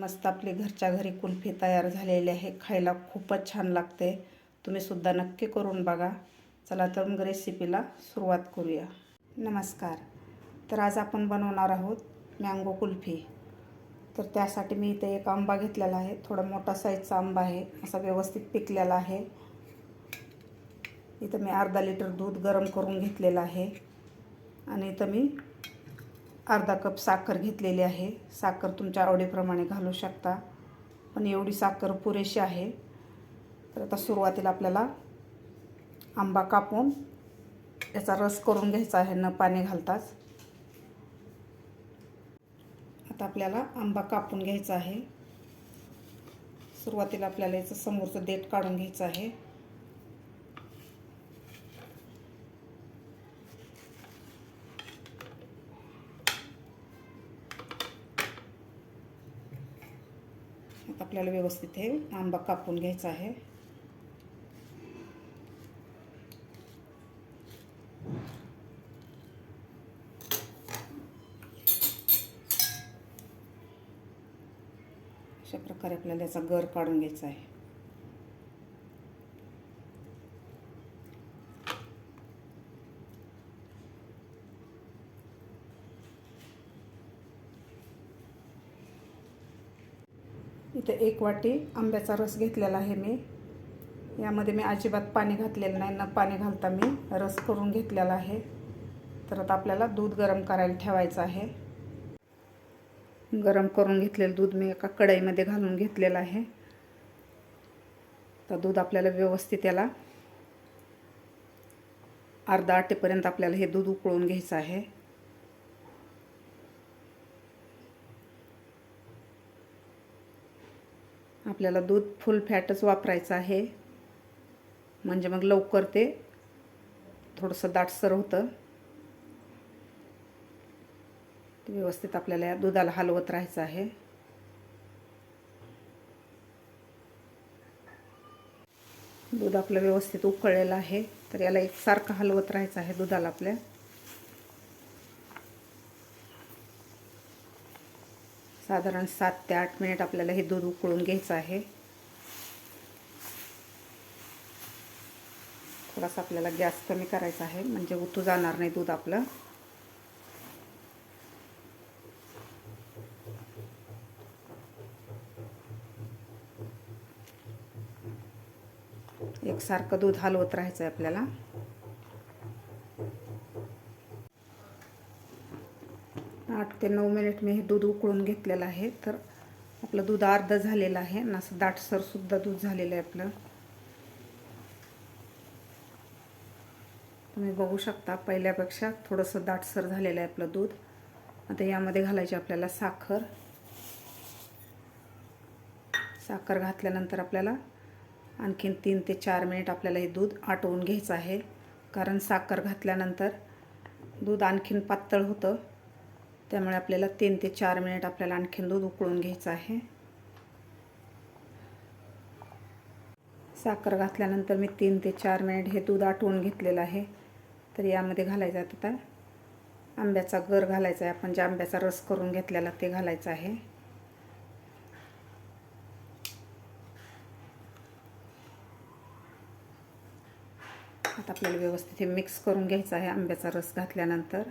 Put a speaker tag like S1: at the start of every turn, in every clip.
S1: मस्त आपली घरच्या घरी कुल्फी तयार झालेली आहे. खायला खूपच छान लागते. तुम्ही सुद्धा नक्की करून बघा. चला तर मग रेसिपीला सुरुवात करूया. नमस्कार. तर आज आपण बनवणार आहोत मँगो कुल्फी. तर त्यासाठी मी इथे एक आंबा घेतलेला आहे. थोडा मोठा साईजचा आंबा आहे. असा व्यवस्थित पिकलेला आहे. इथं मी अर्धा लिटर दूध गरम करून घेतलेलं आहे. आणि इथं मी अर्धा कप साखर घेतलेली आहे. साखर तुमच्या आवडीप्रमाणे घालू शकता. पण एवढी साखर पुरेशी आहे. तर आता सुरुवातीला आपल्याला आंबा कापून याचा रस करून घ्यायचा आहे. न पाणी घालताच. आता आपल्याला आंबा कापून घ्यायचा आहे. सुरुवातीला आपल्याला याचं समोरचं देठ काढून घ्यायचं आहे. आपल्याला व्यवस्थित हे आंबा कापून घ्यायचा आहे. अशा प्रकारे आपल्याला याचा गर काढून घ्यायचा आहे. इथे एक वाटी आंब्याचा रस घेतलेला आहे मी. यामध्ये मी अजिबात पाणी घातलेलं नाही. न पाणी घालता मी रस करून घेतलेला आहे. तर आता आपल्याला दूध गरम करायला ठेवायचं आहे. गरम करून घेतलेलं दूध मी एका कढईमध्ये घालून घेतलेलं आहे. तर दूध आपल्याला व्यवस्थित याला अर्धा आटेपर्यंत आपल्याला हे दूध उकळून घ्यायचं आहे. आपल्याला दूध फुल फॅटच वापरायचं आहे. म्हणजे मग लवकर ते थोडंसं दाटसर होतं. व्यवस्थित आपल्याला या दुधाला हलवत राहायचं आहे. दूध आपलं व्यवस्थित उकळलेलं आहे. तर याला एकसारखं हलवत राहायचं आहे दुधाला आपल्या. साधारण सात ते आठ मिनिट आपल्याला हे दूध उकळून घ्यायचं आहे. थोडासा आपल्याला गॅस कमी करायचा आहे म्हणजे उतू जाणार नाही दूध आपलं. एकसारखं दूध हलवत राहायचं आहे आपल्याला आठ ते नऊ मिनिट मी हे दूध उकळून घेतलेलं आहे. तर आपलं दूध अर्ध झालेलं आहे आणि असं दाटसरसुद्धा दूध झालेलं आहे आपलं. तुम्ही बघू शकता पहिल्यापेक्षा थोडंसं दाटसर झालेलं आहे आपलं दूध. आता यामध्ये घालायची आपल्याला साखर. साखर घातल्यानंतर आपल्याला आणखीन तीन ते चार मिनिट आपल्याला हे दूध आटवून घ्यायचं आहे. कारण साखर घातल्यानंतर दूध आणखीन पातळ होतं. त्यामुळे आपल्याला तीन ते चार मिनिट आपल्याला आणखीन दूध उकळून घ्यायचं आहे. साखर घातल्यानंतर मी तीन ते चार मिनिट हे दूध आटवून घेतलेलं आहे. तर यामध्ये घालायचं आता. आंब्याचा गर घालायचा आहे. आपण जे आंब्याचा रस करून घेतलेला ते घालायचं आहे. आता आपल्याला व्यवस्थित हे मिक्स करून घ्यायचं आहे आंब्याचा रस घातल्यानंतर.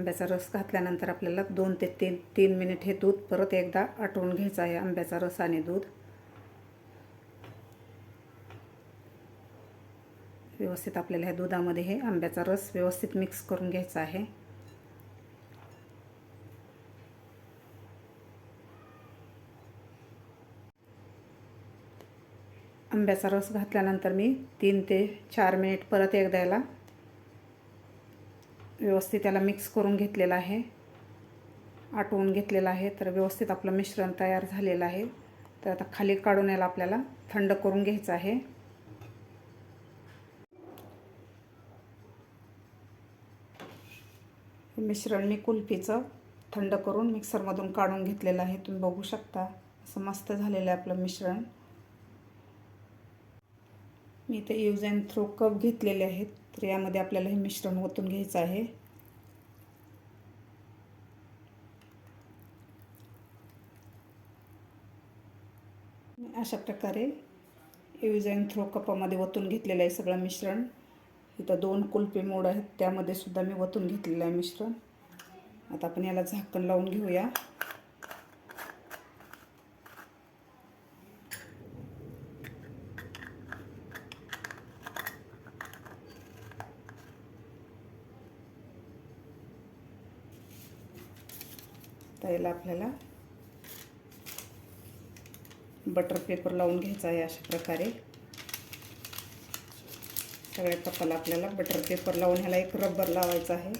S1: आंब्याचा रस घातल्यानंतर आपल्याला दोन ते तीन तीन मिनिट हे दूध परत एकदा आटवून घ्यायचं आहे आंब्याचा रस आणि दूध. व्यवस्थित आपल्याला ह्या दुधामध्ये हे आंब्याचा रस व्यवस्थित मिक्स करून घ्यायचा आहे. आंब्याचा रस घातल्यानंतर मी तीन ते चार मिनिट परत एकदा याला व्यवस्थित त्याला मिक्स करून घेतलेलं आहे. आटवून घेतलेलं आहे. तर व्यवस्थित आपलं मिश्रण तयार झालेलं आहे. तर आता खाली काढून याला आपल्याला थंड करून घ्यायचं आहे. मिश्रण मी कुल्फीचं थंड करून मिक्सरमधून काढून घेतलेलं आहे. तुम्ही बघू शकता. असं मस्त झालेलं आहे आपलं मिश्रण. मी ते यूज अँड थ्रो कप घेतलेले आहेत. तर यामध्ये आपल्याला हे मिश्रण ओतून घ्यायचं आहे. अशा प्रकारे यूज अँड थ्रो कपामध्ये वतून घेतलेलं आहे सगळं मिश्रण. इथं दोन कुल्फी मोड आहेत त्यामध्ये सुद्धा मी वतून घेतलेलं आहे मिश्रण. आता आपण याला झाकण लावून घेऊया. तर याला आपल्याला बटर पेपर लावून घ्यायचा आहे अशा प्रकारे. सगळ्या कपाला आपल्याला बटर पेपर लावून ह्याला एक रबर लावायचा आहे.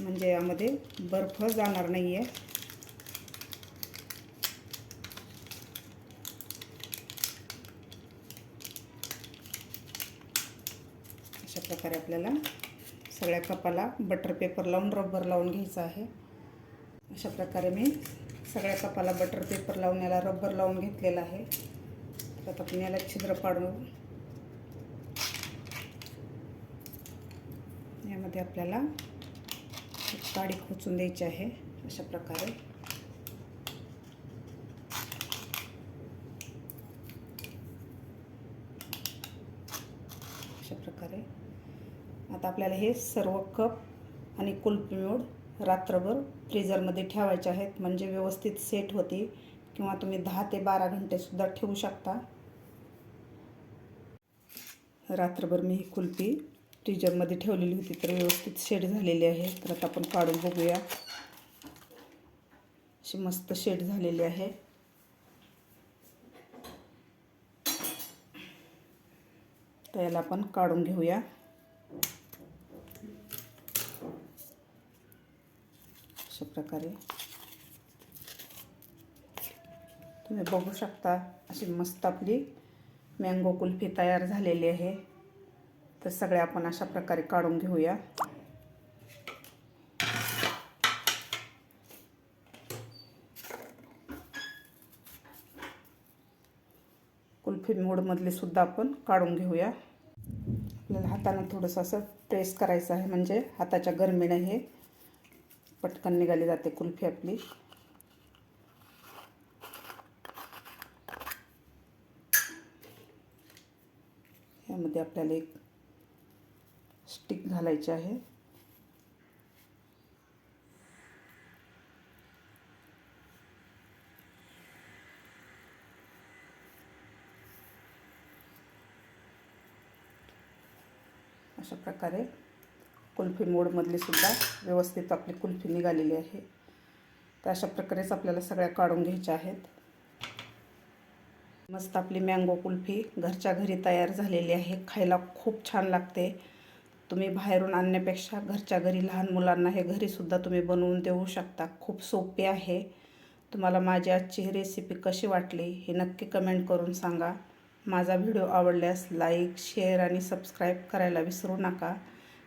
S1: म्हणजे यामध्ये बर्फ जाणार नाही आहे अशा प्रकारे आपल्याला सगळ्या कपाला बटर पेपर लावून रबर लावून घ्यायचं आहे. अशा प्रकारे मी सगळ्या कपाला बटर पेपर लावून याला रबर लावून घेतलेला आहे. तर आता आपण याला छिद्र पाडून यामध्ये आपल्याला एक काडी खोचून द्यायची आहे अशा प्रकारे. अशा प्रकारे. आता आपल्याला हे सर्व कप आणि कुल्फी मोड रात्रभर फ्रीजरमध्ये ठेवायचे आहेत. म्हणजे व्यवस्थित सेट होते. किंवा तुम्ही दहा ते बारा घंटेसुद्धा ठेवू शकता. रात्रभर मी ही कुल्फी फ्रीजरमध्ये ठेवलेली होती. तर व्यवस्थित शेड झालेली आहे. तर आता आपण काढून बघूया. अशी मस्त शेड झालेली आहे. तर याला आपण काढून घेऊया. अशा प्रकारे. तुम्ही बघू शकता अशी मस्त आपली मँगो कुल्फी तयार झालेली आहे. तर सगळे आपण अशा प्रकारे काढून घेऊया. कुल्फी मोडमधले सुद्धा आपण काढून घेऊया. आपल्याला हातानं थोडंसं असं प्रेस करायचं आहे म्हणजे हाताच्या गरमीनं हे. पटकन निघाली जाते कुल्फी आपली. यामध्ये आपल्याला एक स्टिक घालायची आहे. अशा प्रकारे कुल्फी मोडमधली सुद्धा व्यवस्थित आपली कुल्फी निघालेली आहे. तर अशा प्रकारेच आपल्याला सगळ्या काढून घ्यायच्या आहेत. मस्त आपली मँगो कुल्फी घरच्या घरी तयार झालेली आहे. खायला खूप छान लागते. तुम्ही बाहेरून आणण्यापेक्षा घरच्या घरी लहान मुलांना हे घरीसुद्धा तुम्ही बनवून देऊ शकता. खूप सोपे आहे. तुम्हाला माझी आजची ही रेसिपी कशी वाटली हे नक्की कमेंट करून सांगा. माझा व्हिडिओ आवडल्यास लाईक शेअर आणि सबस्क्राईब करायला विसरू नका.